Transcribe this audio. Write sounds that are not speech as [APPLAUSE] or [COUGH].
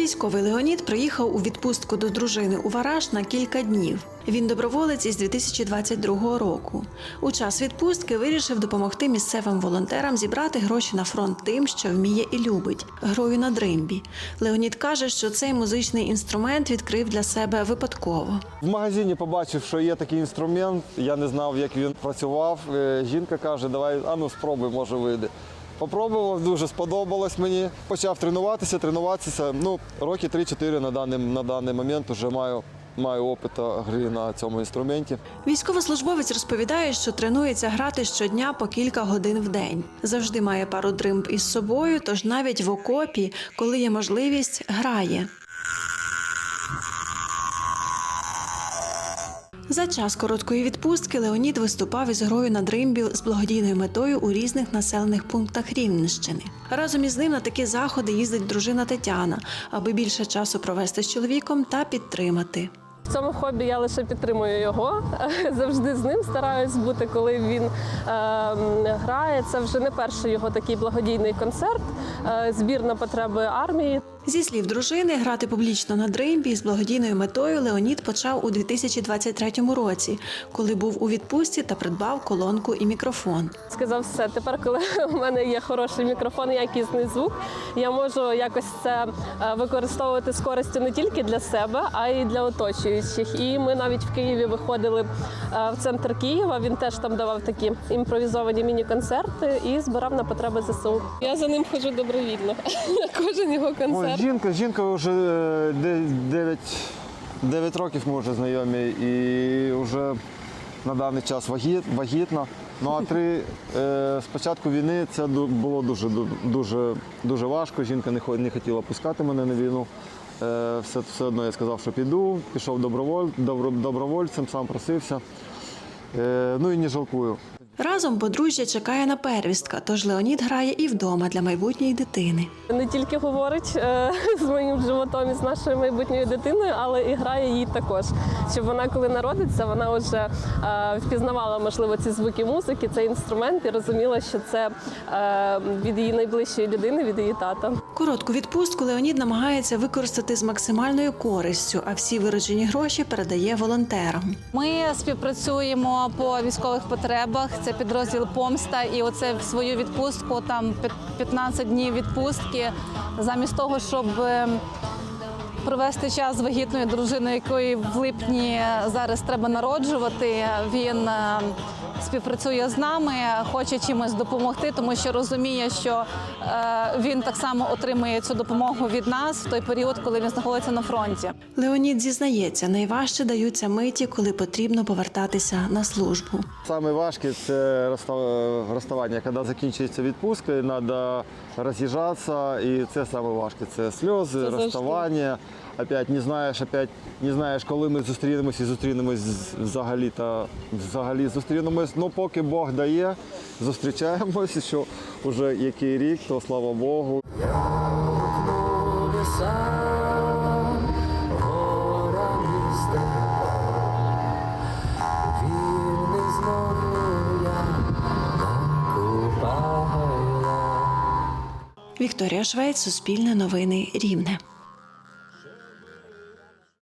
Військовий Леонід приїхав у відпустку до дружини у Вараж на кілька днів. Він доброволець із 2022 року. У час відпустки вирішив допомогти місцевим волонтерам зібрати гроші на фронт тим, що вміє і любить грою на дримбі. Леонід каже, що цей музичний інструмент відкрив для себе випадково. В магазині побачив, що є такий інструмент. Я не знав, як він працював. Е, Жінка каже, давай, а ну спробуй, може вийде. Попробував, дуже сподобалось мені. Почав тренуватися, тренуватися. Ну, роки 3-4 на даний, на даний момент вже маю, маю опит гри на цьому інструменті. Військовослужбовець розповідає, що тренується грати щодня по кілька годин в день. Завжди має пару дримб із собою, тож навіть в окопі, коли є можливість, грає. За час короткої відпустки Леонід виступав із грою на дримбіл з благодійною метою у різних населених пунктах Рівненщини. Разом із ним на такі заходи їздить дружина Тетяна, аби більше часу провести з чоловіком та підтримати. В цьому хобі я лише підтримую його. [LAUGHS] Завжди з ним стараюсь бути, коли він е, грає. Це вже не перший його такий благодійний концерт, е, збір на потреби армії. Зі слів дружини, грати публічно на дримбі з благодійною метою Леонід почав у 2023 році, коли був у відпустці та придбав колонку і мікрофон. Сказав все. Тепер, коли [LAUGHS] у мене є хороший мікрофон, якісний звук, я можу якось це е, використовувати з користю не тільки для себе, а й для оточуючих. І ми навіть в Києві виходили е, в центр Києва. Він теж там давав такі імпровізовані міні-концерти і збирав на потреби ЗСУ. Я за ним ходжу добровільно на [LAUGHS] кожен його концерт. Ой, жінка, жінка вже е, 9, 9 років ми вже знайомі і вже на даний час вагіт, вагітна. Ну а три е, спочатку війни це було дуже дуже дуже важко. Жінка не не хотіла пускати мене на війну. Е, все, все одно я сказав, що піду, пішов доброволь, добро, добровольцем, сам просився. Е, ну і не жалкую. Разом подружжя чекає на первістка, тож Леонід грає і вдома для майбутньої дитини. Не тільки говорить е, з моїм животом і з нашою майбутньою дитиною, але і грає їй також. Щоб вона, коли народиться, вона вже е, впізнавала можливо ці звуки музики, цей інструмент і розуміла, що це е, від її найближчої людини, від її тата. Коротку відпустку Леонід намагається використати з максимальною користю, а всі вироджені гроші передає волонтерам. Ми співпрацюємо по військових потребах. Це підрозділ Помста, і оце в свою відпустку, там 15 днів відпустки, замість того, щоб е, провести час з вагітною дружиною, якої в липні зараз треба народжувати. Він е, співпрацює з нами, хоче чимось допомогти, тому що розуміє, що е, він так само отримує цю допомогу від нас в той період, коли він знаходиться на фронті. Леонід зізнається, найважче даються миті, коли потрібно повертатися на службу. Саме важке це розста- розставання, коли закінчується відпустка, і треба роз'їжджатися, і це саме важке. Це сльози, Це завжди. розставання. Опять не знаєш, опять не знаєш, коли ми зустрінемось і зустрінемось взагалі та взагалі зустрінемось. Ну поки Бог дає, зустрічаємось, що вже який рік, то слава Богу. Вікторія Швець, Суспільне новини Рівне.